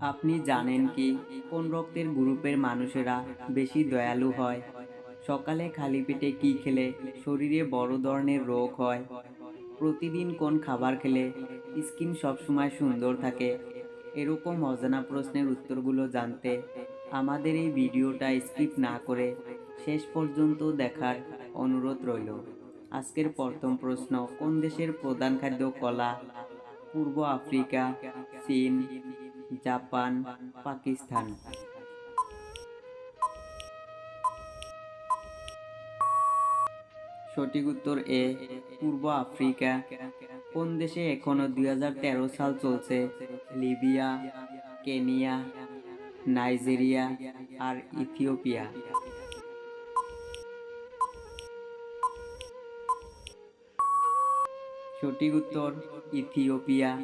আপনি জানেন কি, কোন রক্তের গ্রুপের মানুষেরা বেশি দয়ালু হয়? সকালে খালি পেটে কি খেলে? শরীরে বড় ধরনের রোগ হয়? প্রতিদিন কোন খাবার খেলে? স্কিন সবসময় সুন্দর থাকে। এরকম অজানা প্রশ্নের উত্তরগুলো জানতে আমাদের এই ভিডিওটা স্কিপ না করে শেষ পর্যন্ত দেখার অনুরোধ রইল। আজকের প্রথম প্রশ্ন, কোন দেশের প্রধান খাদ্য কলা? পূর্ব আফ্রিকা, চীন জাপান, পাকিস্তান। সঠিক উত্তর এ, পূর্ব আফ্রিকা। কোন দেশে এখনও দুই সাল চলছে? লিবিয়া, কেনিয়া, নাইজেরিয়া আর ইথিওপিয়া। সঠিক উত্তর, ইথিওপিয়া।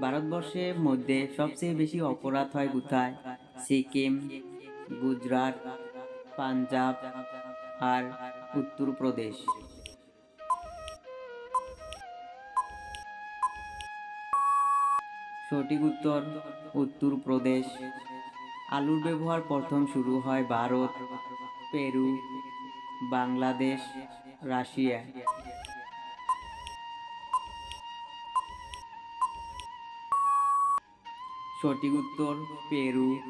ভারতবর্ষের মধ্যে সবচেয়ে বেশি অপরাধ হয় কোথায়? সিকিম, গুজরাট, পাঞ্জাব আর উত্তরপ্রদেশ। সঠিক উত্তর, উত্তরপ্রদেশ। আলুর ব্যবহার প্রথম শুরু হয় ভারত, পেরু, বাংলাদেশ, রাশিয়া। সঠিক উত্তর, পেরু।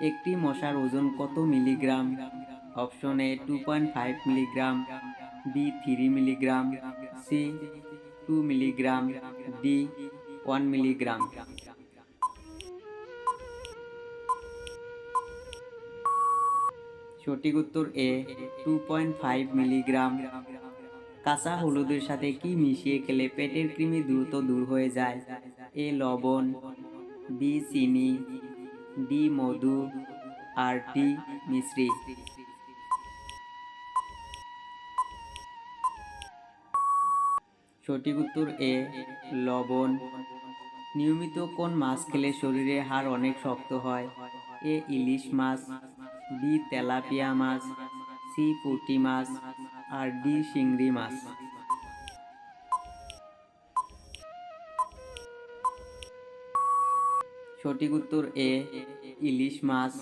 একটি মশার ওজন কত milligram? Option A two point five milligram, B three milligram, C two milligram, D one milligram. সঠিক উত্তর A two point five milligram. কাঁচা হলুদের সাথে কি মিশিয়ে খেলে পেটের কৃমি দ্রুত দূর হয়ে যায়? এ, লবণ বি চিনি ডি মধু আর ডি মিশ্রি সঠিক উত্তর এ লবণ। নিয়মিত কোন মাছ খেলে শরীরে হাড় অনেক শক্ত হয়? এ ইলিশ মাছ বি তেলাপিয়া মাছ সি পুঁটি মাছ, আর ডি চিংড়ি মাছ। সঠিক উত্তর এ, ইলিশ মাছ।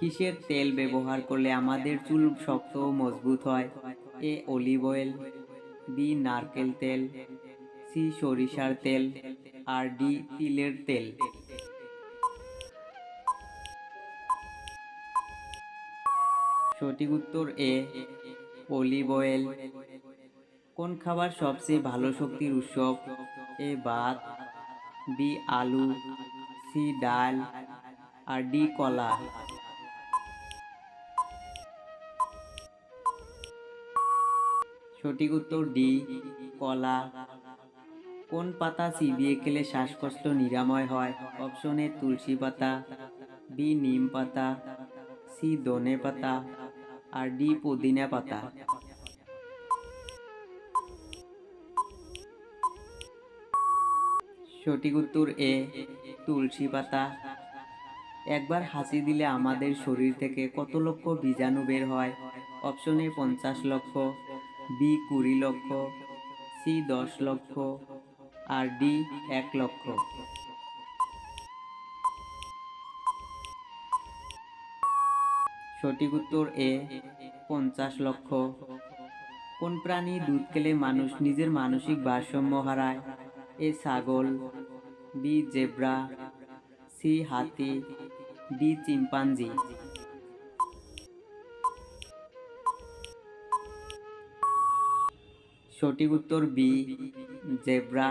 কিসের তেল ব্যবহার করলে আমাদের চুল শক্ত মজবুত হয়? এ, অলিভ অয়েল। বি, নারকেল তেল। সি, সরিষার তেল। আর ডি, তিলের তেল। সঠিক উত্তর এ, অলিভ অয়েল। কোন খাবার সবচেয়ে ভালো শক্তির উৎসব এ, ভাত। বি, আলু। সি ডাল আর ডি কলা। সঠিক উত্তর ডি, কলা। কোন পাতা চিবিয়ে খেলে শ্বাসকষ্ট নিরাময় হয়? অপশনে তুলসী পাতা, বি নিম পাতা, সি ধনে পাতা, আর ডি পুদিনা পাতা। সঠিক উত্তর এ, তুলসী পাতা। একবার হাসি দিলে আমাদের শরীর থেকে কত লক্ষ বীজাণু বের হয়? অপশনে পঞ্চাশ লক্ষ, বি, কুড়ি লক্ষ, সি, দশ লক্ষ, আর ডি, এক লক্ষ। সঠিক উত্তর এ, পঞ্চাশ লক্ষ। কোন প্রাণী দুধ খেলে মানুষ নিজের মানসিক ভারসাম্য হারায়? এ ছাগল বি জেব্রা সি হাতি ডি চিম্পাঞ্জি। সঠিক উত্তর বি জেব্রা।